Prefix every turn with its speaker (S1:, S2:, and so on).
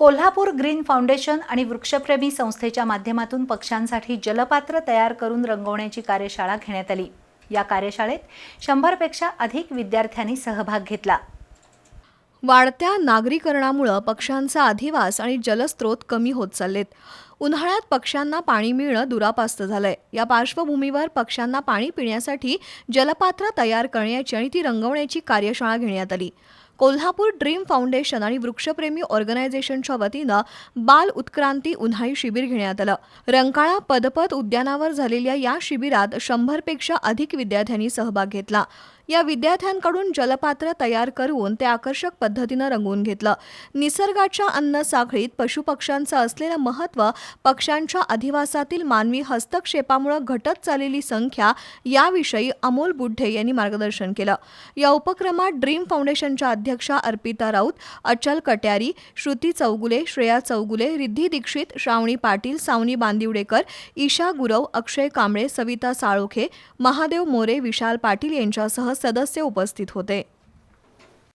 S1: Kolhapur green foundation आणि वृक्षप्रेमी संस्थेच्या माध्यमातून पक्ष्यांसाठी जलपात्र तयार करून रंगवण्याची कार्यशाळा घेण्यात आली. या कार्यशाळेत शंभरपेक्षा अधिक विद्यार्थ्यांनी सहभाग घेतला.
S2: वाढत्या नागरीकरणामुळं पक्ष्यांचा अधिवास आणि जलस्रोत कमी होत चाललेत. उन्हाळ्यात पक्ष्यांना पाणी मिळणं दुरापास्त झालंय. या पार्श्वभूमीवर पक्ष्यांना पाणी पिण्यासाठी जलपात्र तयार करण्याची आणि ती रंगवण्याची कार्यशाळा घेण्यात आली. कोल्हापूर ड्रीम फाउंडेशन आणि वृक्षप्रेमी ऑर्गनायझेशनच्या वतीनं बाल उत्क्रांती उन्हाळी शिबिर घेण्यात आलं. रंकाळा पदपथ उद्यानावर झालेल्या या शिबिरात शंभरपेक्षा अधिक विद्यार्थ्यांनी सहभाग घेतला. या विद्यार्थ्यांकडून जलपात्र तयार करून ते आकर्षक पद्धतीनं रंगवून घेतलं. निसर्गाच्या अन्न साखळीत पशुपक्ष्यांचं असलेलं महत्त्व पक्ष्यांच्या अधिवासातील मानवी हस्तक्षेपामुळे घटत चाललेली संख्या याविषयी अमोल बुड्ढे यांनी मार्गदर्शन केलं. या उपक्रमात ड्रीम फाउंडेशनच्या अध्यक्षा अर्पिता राऊत अचल कट्यारी श्रुती चौगुले श्रेया चौगुले रिद्धी दीक्षित श्रावणी पाटील सावनी बांदिवडेकर ईशा गुरव अक्षय कांबळे सविता साळोखे महादेव मोरे विशाल पाटील यांच्यासह सदस्य उपस्थित होते.